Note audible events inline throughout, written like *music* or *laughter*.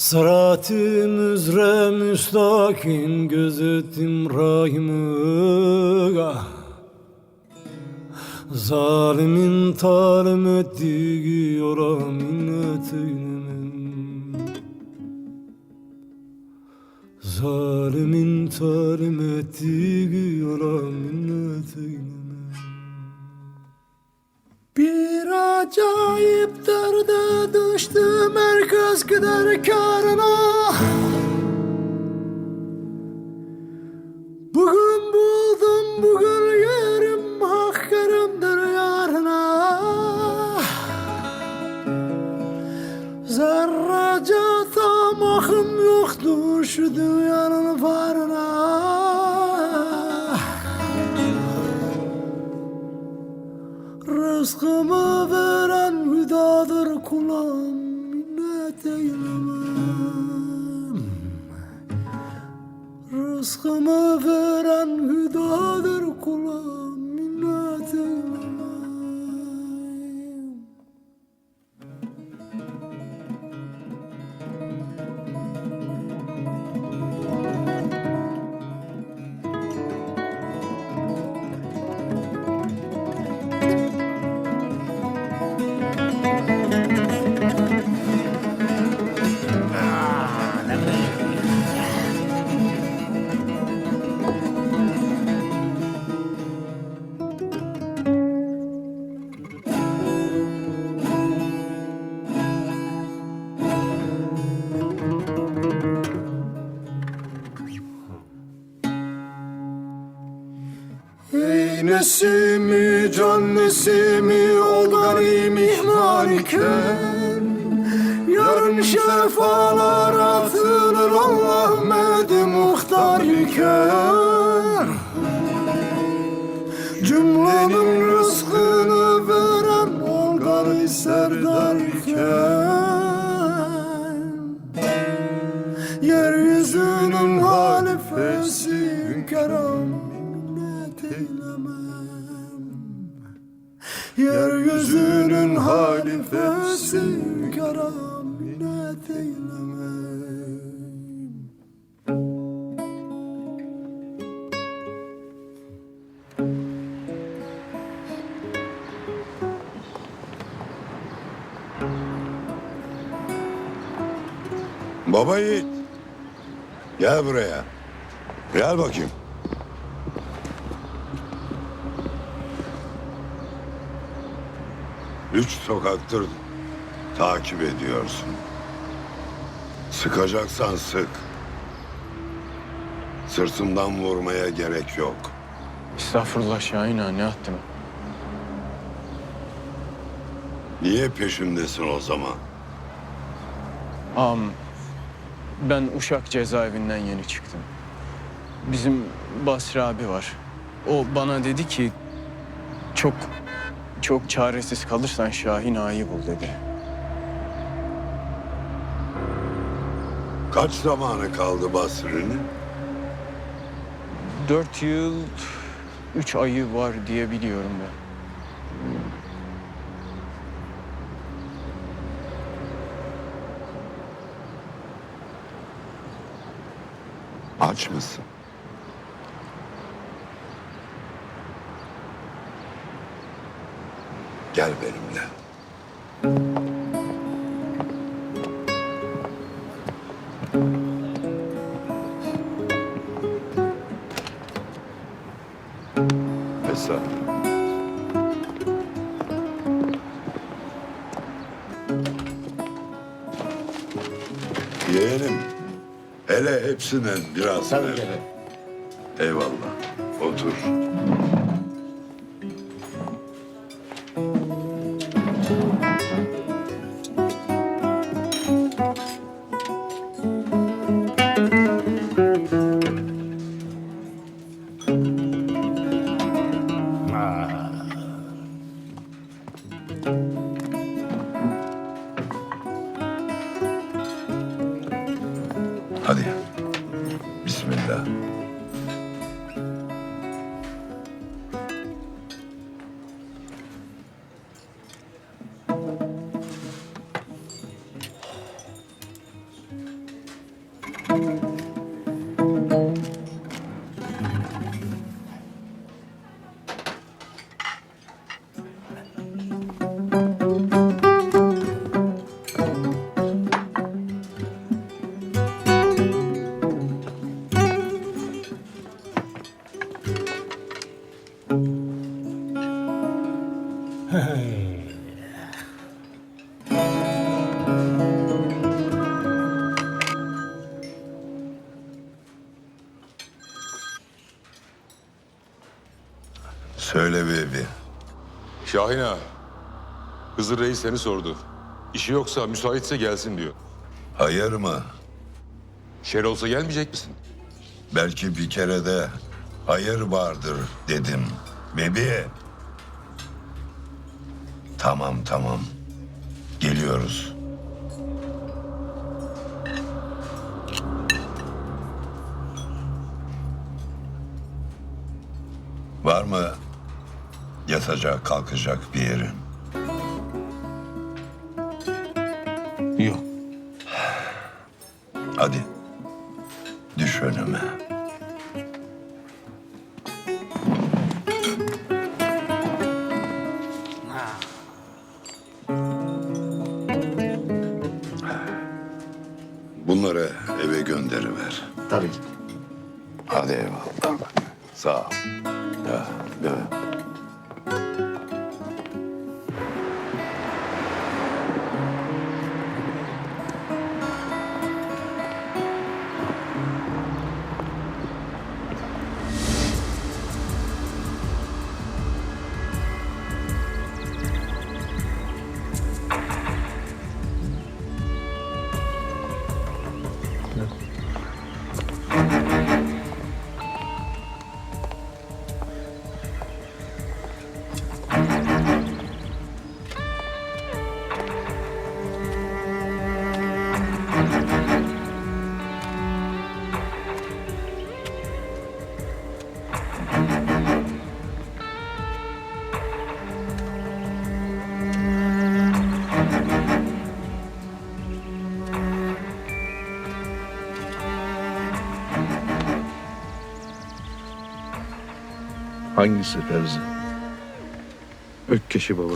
Sırat-ı müzre müstakim gözetim rahimı ah. Zalimin talim ettiği yola minnet eylemem Zalimin talim ettiği yola minnet eylemem Bir acayip derde düştüm herkes gider bugün yerim hakkırımdır yarına. Zerrece tamahım yoktu şu dünyanın farına. Rızkımı veren hüdadır kulağım minnet eylemem. Rızkımı veren hüdadır Ey nesimi can nesimi ol garip ihmal iken Yarın şefalar atılır Allah medi muhtar iken. Cümlenin rızkını veren ol garip serdar iken Hünkârım minnet eylemem Baba Yiğit. Gel buraya. Gel bakayım. Üç sokaktır takip ediyorsun. Sıkacaksan sık. Sırtımdan vurmaya gerek yok. Estağfurullah Şahin ağa ne attım? Niye peşimdesin o zaman? Ağam ben Uşak cezaevinden yeni çıktım. Bizim Basri abi var. O bana dedi ki çok çok çaresiz kalırsan Şahin ağayı bul dedi. Kaç zamanı kaldı Basri'nin? Dört yıl, üç ayı var diye biliyorum ben. Aç mısın? Gel benimle. Esra. Yeğenim. Hele hepsinden biraz ver. Eyvallah. Otur. Hadi. Bismillah. *laughs* Söyle bebi. Şahin ağa. Hızır Reis seni sordu. İşi yoksa müsaitse gelsin diyor. Hayır mı? Şer olsa gelmeyecek misin? Belki bir kere de hayır vardır dedim. Bebi. Tamam tamam. Geliyoruz. Var mı yatacak kalkacak bir yerin? Yok. Hadi. Bunları eve gönderiver. Tabii. Hadi eyvallah. Sağ ol. Ya, ya. Hangisi Fevzi? Ökkeşi baba.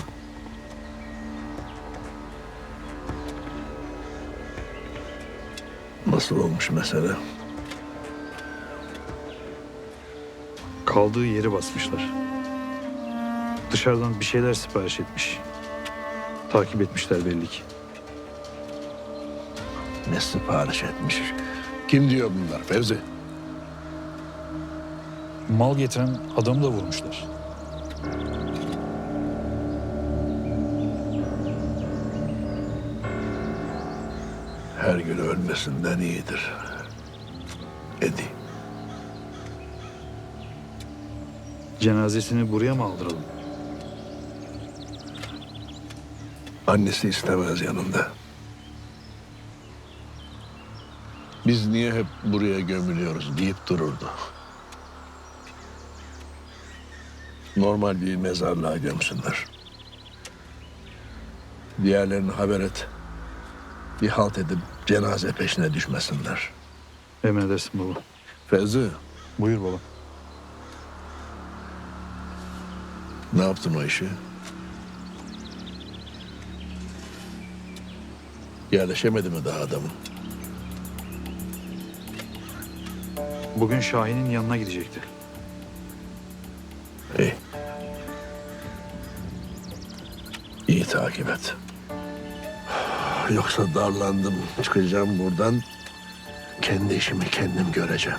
Nasıl olmuş mesele? Kaldığı yeri basmışlar. Dışarıdan bir şeyler sipariş etmiş. Takip etmişler belli ki. Ne sipariş etmiş? Kim diyor bunlar Fevzi? Mal getiren adamı da vurmuşlar. Her gün ölmesinden iyidir. Edi. Cenazesini buraya mı aldıralım? Annesi istemez yanında. Biz niye hep buraya gömülüyoruz deyip dururdu. Normal bir mezarlığa gömsünler. Diğerlerini haber et. Bir halt edip cenaze peşine düşmesinler. Emredersin baba. Fevzi, Buyur baba. ne yaptın o işi? Yerleşemedi mi daha adamın? Bugün Şahin'in yanına gidecekti. İyi takip et. Yoksa darlandım. Çıkacağım buradan. Kendi işimi kendim göreceğim.